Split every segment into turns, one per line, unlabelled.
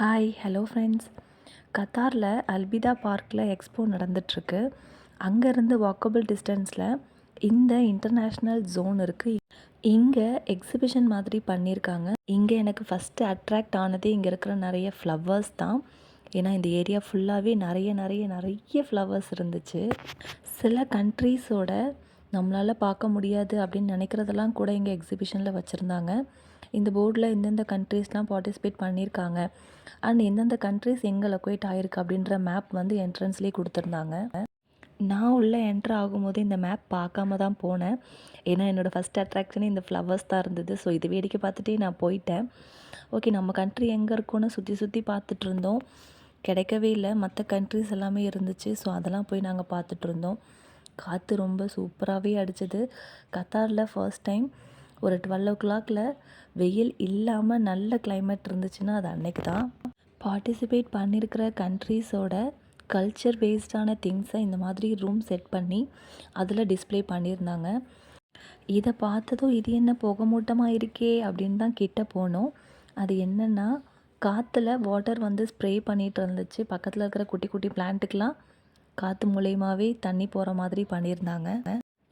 Hi hello friends கத்தாரில் அல்பிதா பார்க்கில் expo நடந்துட்டுருக்கு அங்கேருந்து வாக்கபிள் டிஸ்டன்ஸில் இந்த இன்டர்நேஷ்னல் ஜோன் இருக்குது இங்கே எக்ஸிபிஷன் மாதிரி பண்ணியிருக்காங்க இங்கே எனக்கு ஃபஸ்ட்டு அட்ராக்ட் ஆனதே இங்கே இருக்கிற நிறைய ஃப்ளவர்ஸ் தான். ஏன்னா இந்த ஏரியா ஃபுல்லாகவே நிறைய நிறைய நிறைய ஃப்ளவர்ஸ் இருந்துச்சு. சில கண்ட்ரீஸோட நம்மளால் பார்க்க முடியாது அப்படின்னு நினைக்கிறதெல்லாம் கூட இங்கே எக்ஸிபிஷனில் வச்சுருந்தாங்க. இந்த போர்டில் எந்தெந்த கண்ட்ரீஸ்லாம் பார்ட்டிசிபேட் பண்ணியிருக்காங்க. அண்ட் எந்தெந்த கண்ட்ரீஸ் எங்கே லொக்கேட் ஆகிருக்கு அப்படின்ற மேப் வந்து என்ட்ரன்ஸ்லேயே கொடுத்துருந்தாங்க. நான் உள்ளே என்ட்ரு ஆகும்போது இந்த மேப் பார்க்காம தான் போனேன். ஏன்னா என்னோடய ஃபஸ்ட் அட்ராக்ஷனே இந்த ஃப்ளவர்ஸ் தான் இருந்தது. ஸோ இது வேடிக்கை பார்த்துட்டே நான் போயிட்டேன். ஓகே நம்ம கண்ட்ரி எங்கே இருக்கோன்னு சுற்றி சுற்றி பார்த்துட்டு இருந்தோம். கிடைக்கவே இல்லை. மற்ற கண்ட்ரிஸ் எல்லாமே இருந்துச்சு. ஸோ அதெல்லாம் போய் நாங்கள் பார்த்துட்டு இருந்தோம். காற்று ரொம்ப சூப்பராகவே அடிச்சது. கத்தாரில் ஃபர்ஸ்ட் டைம் ஒரு டுவெல் ஓ கிளாக்கில் வெயில் இல்லாமல் நல்ல கிளைமேட் இருந்துச்சுன்னா அது அன்னைக்கு தான். பார்ட்டிசிபேட் பண்ணியிருக்கிற கண்ட்ரீஸோட கல்ச்சர் பேஸ்டான திங்ஸை இந்த மாதிரி ரூம் செட் பண்ணி அதில் டிஸ்ப்ளே பண்ணியிருந்தாங்க. இதை பார்த்ததும் இது என்ன புகை மூட்டமாக இருக்கே அப்படின்னு தான் கிட்ட போனோம். அது என்னென்னா காற்றுல வாட்டர் வந்து ஸ்ப்ரே பண்ணிகிட்டு இருந்துச்சு. பக்கத்தில் இருக்கிற குட்டி குட்டி பிளான்ட்டுக்கெலாம் காற்று மூலயமாவே தண்ணி போகிற மாதிரி பண்ணியிருந்தாங்க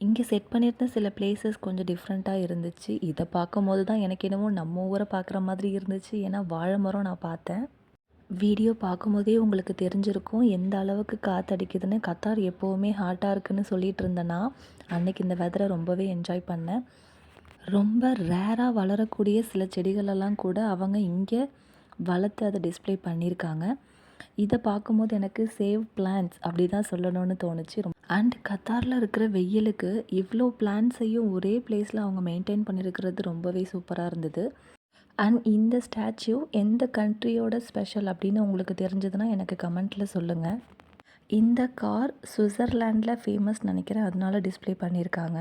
இங்கே செட் பண்ணியிருந்த சில பிளேசஸ் கொஞ்சம் டிஃப்ரெண்ட்டாக இருந்துச்சு. இதை பார்க்கும்போது தான் எனக்கு என்னமோ நம்ம ஊரை பார்க்குற மாதிரி இருந்துச்சு. ஏன்னா வாழை மரம் நான் பார்த்தேன். வீடியோ பார்க்கும்போதே உங்களுக்கு தெரிஞ்சிருக்கும். எந்த அளவுக்கு காற்றடிக்குதுன்னு கத்தார் எப்போவுமே ஹாட்டாக இருக்குன்னு சொல்லிட்டு இருந்தேன்னா அன்னைக்கு இந்த வெதரை ரொம்பவே என்ஜாய் பண்ணேன். ரொம்ப ரேராக வளரக்கூடிய சில செடிகளெல்லாம் கூட அவங்க இங்கே வளர்த்து அதை டிஸ்ப்ளே பண்ணியிருக்காங்க. இதை பார்க்கும்போது எனக்கு சேவ் பிளான்ஸ் அப்படி தான் சொல்லணும்னு தோணுச்சு. ரொம்ப அண்ட் கத்தாரில் இருக்கிற வெயிலுக்கு இவ்வளோ பிளான்ஸையும் ஒரே பிளேஸில் அவங்க மெயின்டைன் பண்ணியிருக்கிறது ரொம்பவே சூப்பராக இருந்தது. அண்ட் இந்த ஸ்டாச்சு எந்த கண்ட்ரியோட ஸ்பெஷல் அப்படின்னு உங்களுக்கு தெரிஞ்சதுன்னா எனக்கு கமெண்ட்டில் சொல்லுங்கள் இந்த கார் சுவிட்சர்லாண்டில் ஃபேமஸ் நினைக்கிறேன். அதனால டிஸ்ப்ளே பண்ணியிருக்காங்க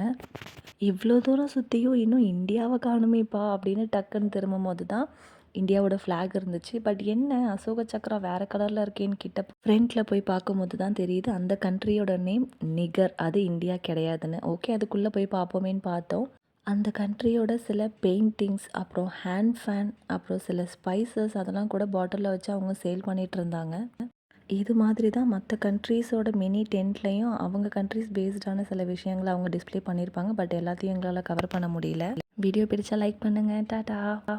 இவ்வளோ தூரம் சுற்றியும் இன்னும் இந்தியாவை காணுமேப்பா அப்படின்னு டக்குன்னு திரும்பும் போது தான் இந்தியாவோட ஃப்ளாக் இருந்துச்சு. பட் என்ன அசோக சக்கரா வேறு கலரில் இருக்கேன்னு கிட்ட ஃப்ரண்ட்டில் போய் பார்க்கும்போது தான் தெரியுது. அந்த கண்ட்ரியோட நேம் நிகர். அது இந்தியா கிடையாதுன்னு. ஓகே அதுக்குள்ளே போய் பார்ப்போமேன்னு பார்த்தோம். அந்த கண்ட்ரியோட சில பெயிண்டிங்ஸ் அப்புறம் ஹேண்ட் ஃபேன் அப்புறம் சில ஸ்பைசஸ் அதெல்லாம் கூட பாட்டிலில் வச்சு அவங்க சேல் பண்ணிகிட்டு இருந்தாங்க. இது மாதிரி தான் மற்ற கண்ட்ரீஸோட மினி டென்ட்லேயும் அவங்க கண்ட்ரிஸ் பேஸ்டான சில விஷயங்களை அவங்க டிஸ்ப்ளே பண்ணியிருப்பாங்க பட் எல்லாத்தையும் எங்களால் கவர் பண்ண முடியல. வீடியோ பிடிச்சா லைக் பண்ணுங்கள் டாட்டா